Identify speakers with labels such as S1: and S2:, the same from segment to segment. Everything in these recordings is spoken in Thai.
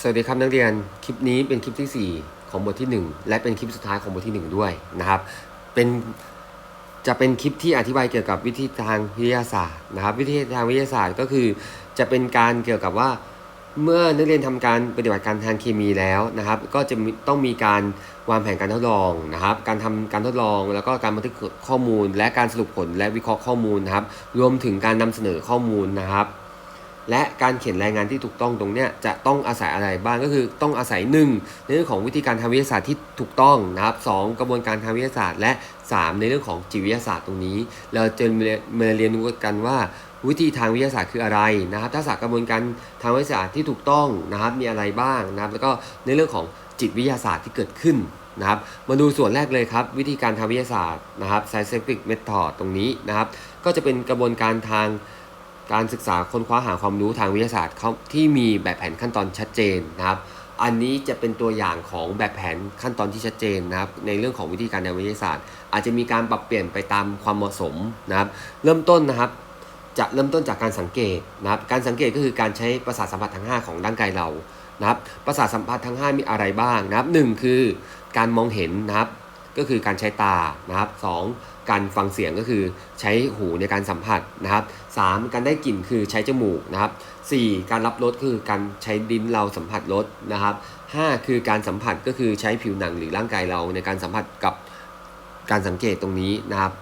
S1: สวัสดีครับนักเรียน คลิปนี้เป็นคลิปทีสี่ 4 ของบทที่ 1 และเป็นคลิปสุดท้ายของบทที่ 1 ด้วยนะครับ เป็นจะเป็นคลิปที่อธิบายเกี่ยวกับวิธีทางวิทยาศาสตร์นะครับ วิธีทางวิทยาศาสตร์ก็คือ จะเป็นการเกี่ยวกับว่า เมื่อนักเรียนทำการปฏิบัติการทางเคมีแล้วนะครับ ก็จะต้องมีการวางแผนการทดลองนะครับ การทำการทดลอง แล้วก็การบันทึกข้อมูล และการสรุปผลและวิเคราะห์ข้อมูลนะครับ รวมถึงการนำเสนอข้อมูลนะครับ และการเขียนรายงานที่ถูกต้องตรงเนี้ยจะต้องอาศัยอะไรบ้างก็คือต้องอาศัย1ในเรื่องของวิธีการทางวิทยาศาสตร์ที่ถูกต้องนะครับสองกระบวนการทางวิทยาศาสตร์ และ 3 ในเรื่องของจิตวิทยาศาสตร์ตรงนี้ เราจะมาเรียนรู้กันว่าวิธีทางวิทยาศาสตร์คืออะไรนะครับทักษะกระบวนการทางวิทยาศาสตร์ที่ถูกต้องนะครับมีอะไรบ้างนะครับแล้วก็ในเรื่องของจิตวิทยาศาสตร์ที่เกิดขึ้นนะครับมาดูส่วนแรกเลยครับ วิธีการทางวิทยาศาสตร์นะครับ scientific method ตรงนี้นะครับ ก็จะเป็นกระบวนการทาง การศึกษาค้นคว้าหาความรู้ทางวิทยาศาสตร์เขาที่มีแบบแผนขั้นตอนชัดเจนนะครับ อันนี้จะเป็นตัวอย่างของแบบแผนขั้นตอนที่ชัดเจนนะครับ ในเรื่องของวิธีการทางวิทยาศาสตร์ อาจจะมีการปรับเปลี่ยนไปตามความเหมาะสมนะครับ เริ่มต้นนะครับจะเริ่มต้นจากการสังเกตนะครับ การสังเกตก็คือการใช้ประสาทสัมผัสทั้ง 5 ของร่างกายเรานะครับ ประสาทสัมผัสทั้ง 5 มีอะไรบ้างนะครับหนึ่งคือการมองเห็นนะครับ ก็คือการใช้ตานะครับสองการฟังเสียงก็คือใช้หูในการสัมผัสนะครับสามการได้กลิ่นคือใช้จมูกนะครับสี่การรับรสคือการใช้ลิ้นเราสัมผัสรสนะครับห้าคือการสัมผัสก็คือใช้ผิวหนังหรือร่างกายเราในการสัมผัสกับการสังเกตตรงนี้นะครับ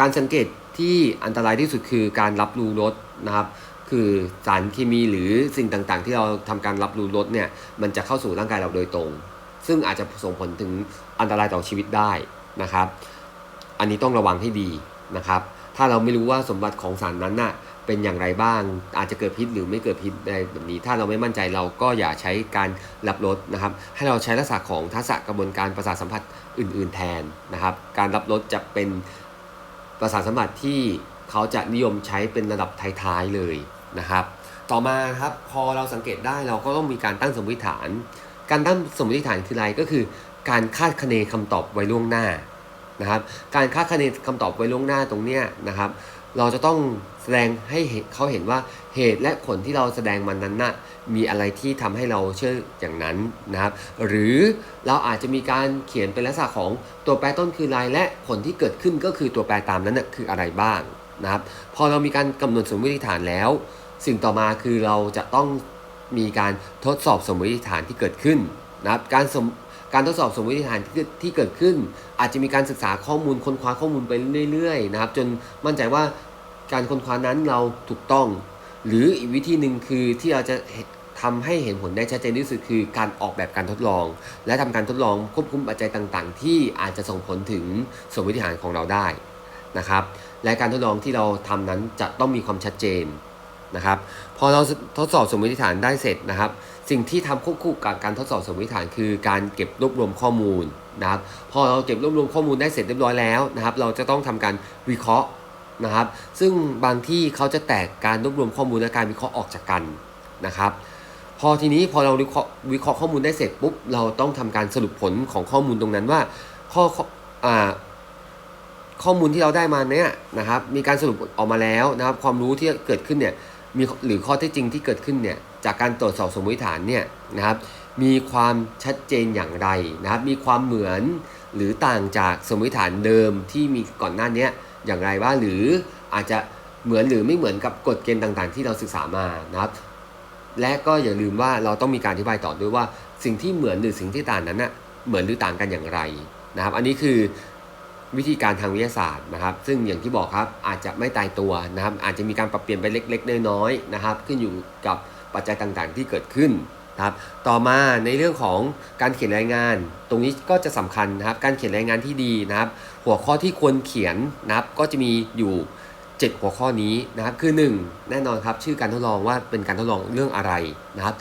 S1: การสังเกตที่อันตรายที่สุดคือการรับรู้รสนะครับคือสารเคมีหรือสิ่งต่างๆ ที่เราทำการรับรู้รสเนี่ยมันจะเข้าสู่ร่างกายเราโดยตรง ซึ่งอาจจะส่งผลถึงอันตรายต่อชีวิตได้นะครับ อันนี้ต้องระวังให้ดีนะครับ ถ้าเราไม่รู้ว่าสมบัติของสารนั้นน่ะเป็นอย่างไรบ้าง อาจจะเกิดพิษหรือไม่เกิดพิษอะไรแบบนี้ ถ้าเราไม่มั่นใจเราก็อย่าใช้การรับรสนะครับ ให้เราใช้ลักษณะของทักษะกระบวนการประสาทสัมผัสอื่น ๆ แทนนะครับ การรับรสจะเป็นประสาทสัมผัสที่เขาจะนิยมใช้เป็นระดับท้าย ๆ เลยนะครับ ต่อมาครับพอเราสังเกตได้เราก็ต้องมีการตั้งสมมติฐาน การตั้งสมมติฐานคืออะไรก็คือ การคาดคะเนคำตอบไว้ล่วงหน้านะครับ การคาดคะเนคำตอบไว้ล่วงหน้าตรงเนี้ยนะครับ เราจะต้องแสดงให้เขาเห็นว่าเหตุและผลที่เราแสดงมันนั้นน่ะมีอะไรที่ทำให้เราเชื่ออย่างนั้นนะครับ หรือเราอาจจะมีการเขียนเป็นลักษณะของตัวแปรต้นคืออะไรและผลที่เกิดขึ้นก็คือตัวแปรตามนั้นน่ะคืออะไรบ้างนะครับ พอเรามีการกำหนดสมมติฐานแล้ว สิ่งต่อมาคือเราจะต้อง มีการทดสอบสมมติฐานที่เกิดขึ้นนะครับการสมการทดสอบสมมติฐานที่ที่เกิดขึ้น อาจจะมีการศึกษาข้อมูลค้นคว้าข้อมูลไปเรื่อยๆนะครับ จนมั่นใจว่าการค้นคว้านั้นเราถูกต้อง หรืออีกวิธีหนึ่งคือที่เราจะทำให้เห็นผลได้ชัดเจนที่สุดคือการออกแบบการทดลอง และทำการทดลองควบคุมปัจจัยต่างๆ ที่อาจจะส่งผลถึงสมมติฐานของเราได้นะครับ และการทดลองที่เราทำนั้นจะต้องมีความชัดเจน นะครับพอเราทดสอบสมมติฐานได้เสร็จนะครับ สิ่งที่ทำควบคู่กับการทดสอบสมมติฐานคือการเก็บรวบรวมข้อมูลนะครับ พอเราเก็บรวบรวมข้อมูลได้เสร็จเรียบร้อยแล้วนะครับ เราจะต้องทำการวิเคราะห์นะครับ ซึ่งบางที่เขาจะแตกการรวบรวมข้อมูลและการวิเคราะห์ออกจากกันนะครับ พอทีนี้พอเราวิเคราะห์วิเคราะห์ข้อมูลได้เสร็จปุ๊บเราต้องทำการสรุปผลของข้อมูลตรงนั้นว่าข้อข้ออ่าข้อมูลที่เราได้มาเนี่ยนะครับ มีการสรุปออกมาแล้วนะครับ ความรู้ที่เกิดขึ้นเนี่ย มีหรือข้อเท็จจริงที่เกิดขึ้นเนี่ยจากการตรวจสอบสมมติฐานเนี่ยนะครับมีความชัดเจนอย่างไรนะครับมีความเหมือนหรือต่างจากสมมติฐานเดิมที่มีก่อนหน้านี้อย่างไรบ้างหรืออาจจะเหมือนหรือไม่เหมือนกับกฎเกณฑ์ต่างๆ ที่เราศึกษามานะครับ และก็อย่าลืมว่าเราต้องมีการอธิบายต่อด้วยว่าสิ่งที่เหมือนหรือสิ่งที่ต่างนั้นน่ะเหมือนหรือต่างกันอย่างไรนะครับ อันนี้คือ วิธีการทางวิทยาศาสตร์นะครับ ซึ่งอย่างที่บอกครับอาจจะไม่ตายตัวนะครับ อาจจะมีการปรับเปลี่ยนไปเล็กๆน้อยๆนะครับ ขึ้นอยู่กับปัจจัยต่างๆ ที่เกิดขึ้นนะครับต่อมาในเรื่องของการเขียนรายงาน ตรงนี้ก็จะสำคัญนะครับ การเขียนรายงานที่ดีนะครับ หัวข้อที่ควรเขียนนะครับ ก็จะมีอยู่ 7 หัวข้อนี้นะครับ คือ 1 แน่นอนครับ ชื่อการทดลองว่าเป็นการทดลองเรื่องอะไรนะครับ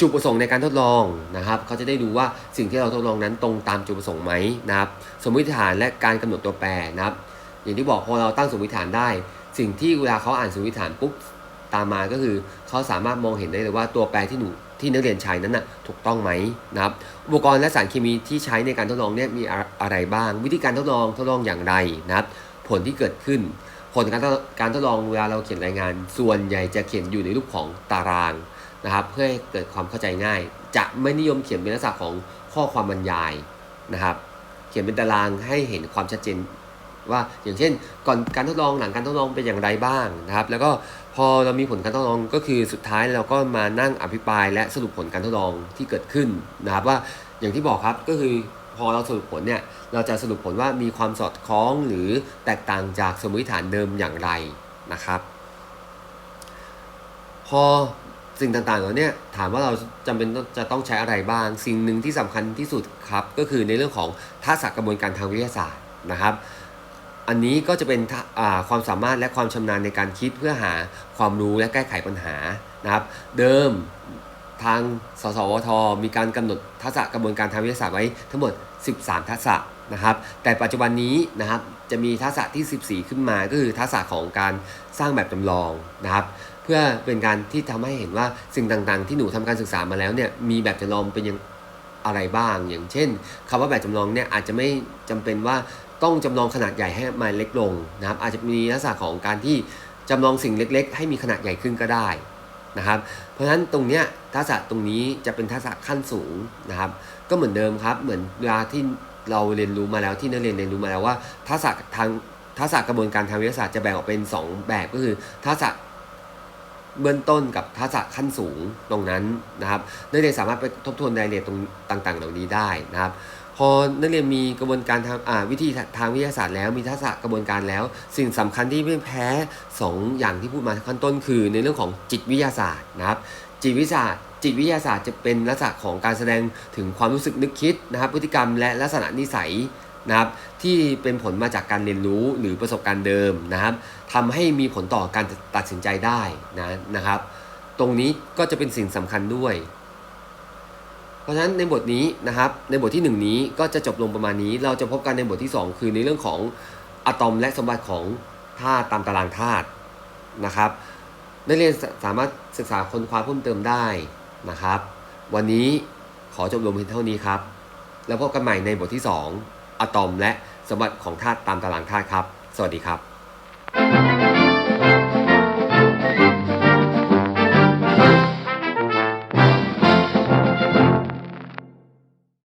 S1: จุดประสงค์ในการทดลองนะครับเขาจะได้ดูว่าสิ่งที่เราทดลองนั้นตรงตามจุดประสงค์ไหมนะครับ สมมติฐานและการกำหนดตัวแปรนะครับ อย่างที่บอกพอเราตั้งสมมติฐานได้ สิ่งที่เวลาเขาอ่านสมมติฐานปุ๊บตามมาก็คือเขาสามารถมองเห็นได้เลยว่าตัวแปรที่หนูที่นักเรียนใช้นั้นน่ะถูกต้องไหมนะครับ อุปกรณ์และสารเคมีที่ใช้ในการทดลองเนี่ยมีอะไรบ้าง วิธีการทดลองทดลองอย่างไรนะครับ ผลที่เกิดขึ้น ผลการการทดลองเวลาเราเขียนรายงาน ส่วนใหญ่จะเขียนอยู่ในรูปของตาราง นะครับ เพื่อให้เกิดความเข้าใจง่าย จะไม่นิยมเขียนเป็นลักษณะของข้อความบรรยายนะครับ เขียนเป็นตารางให้เห็นความชัดเจนว่าอย่างเช่น ก่อนการทดลองหลังการทดลองเป็นอย่างไรบ้างนะครับ แล้วก็พอเรามีผลการทดลองก็คือสุดท้ายเราก็มานั่งอภิปราย และสรุปผลการทดลองที่เกิดขึ้นนะครับ ว่าอย่างที่บอกครับก็คือพอเราสรุปผลเนี่ยเราจะสรุปผลว่ามีความสอดคล้องหรือแตกต่างจากสมมติฐานเดิมอย่างไรนะครับ พอ สิ่งต่างๆเหล่าเนี้ยถามว่าเราจำเป็นจะต้องใช้อะไรบ้าง สิ่งหนึ่งที่สำคัญที่สุดครับ ก็คือในเรื่องของทักษะกระบวนการทางวิทยาศาสตร์นะครับ อันนี้ก็จะเป็นทะอ่าความสามารถและความชำนาญในการคิดเพื่อหาความรู้และแก้ไขปัญหานะครับ เดิมทางสสวท มีการกำหนดทักษะกระบวนการทางวิทยาศาสตร์ไว้ทั้งหมด 13 ทักษะนะครับ แต่ปัจจุบันนี้นะครับจะมีทักษะที่ 14 ขึ้นมาก็คือทักษะของการสร้างแบบจำลองนะครับ พื่อเป็นการที่ทำให้เห็นว่าสิ่งต่างๆ ที่หนูทำการศึกษามาแล้วเนี่ยมีแบบจำลองเป็นยังอะไรบ้าง อย่างเช่นคำว่าแบบจำลองเนี่ยอาจจะไม่จำเป็นว่าต้องจำลองขนาดใหญ่ให้มาเล็กลงนะครับ อาจจะมีลักษณะของการที่จำลองสิ่งเล็ก ๆ ให้มีขนาดใหญ่ขึ้นก็ได้นะครับ เพราะฉะนั้นตรงเนี้ยทักษะตรงนี้จะเป็นทักษะขั้นสูงนะครับ ก็เหมือนเดิมครับ เหมือนเวลาที่เราเรียนรู้มาแล้วที่นักเรียนเรียนรู้มาแล้วว่าทักษะทางทักษะกระบวนการทางวิทยาศาสตร์จะแบ่งออกเป็น 2 แบบก็คือทักษะ เบื้องต้นกับทักษะขั้นสูงตรงนั้นนะครับนักเรียนสามารถไปทบทวนรายละเอียดตรงต่าง ๆ เหล่านี้ได้นะครับ พอนักเรียนมีกระบวนการทางวิธีทางวิทยาศาสตร์แล้วมีทักษะกระบวนการแล้ว สิ่งสำคัญที่ไม่แพ้สองอย่างที่พูดมาขั้นต้นคือ ในเรื่องของจิตวิทยาศาสตร์นะครับ จิตวิทยาศาสตร์จิตวิทยาศาสตร์จะเป็นลักษณะของการแสดงถึงความรู้สึกนึกคิดนะครับ พฤติกรรมและลักษณะนิสัย นะครับที่เป็นผลมาจากการเรียนรู้หรือประสบการณ์เดิมนะครับทำให้มีผลต่อการตัดสินใจได้นะนะครับ ตรงนี้ก็จะเป็นสิ่งสำคัญด้วย เพราะฉะนั้นในบทนี้นะครับในบทที่ 1 นี้ก็จะจบลงประมาณนี้ เราจะพบกันในบทที่ 2 คือในเรื่องของอะตอมและสมบัติของธาตุตามตารางธาตุนะครับนักเรียนสสามารถศึกษาค้นคว้าเพิ่มเติมได้นะครับ วันนี้ขอจบลงเพียงเท่านี้ครับ แล้วพบกันใหม่ในบทที่ 2 อะตอมและสมบัติของธาตุตามตารางธาตุครับ สวัสดีครับ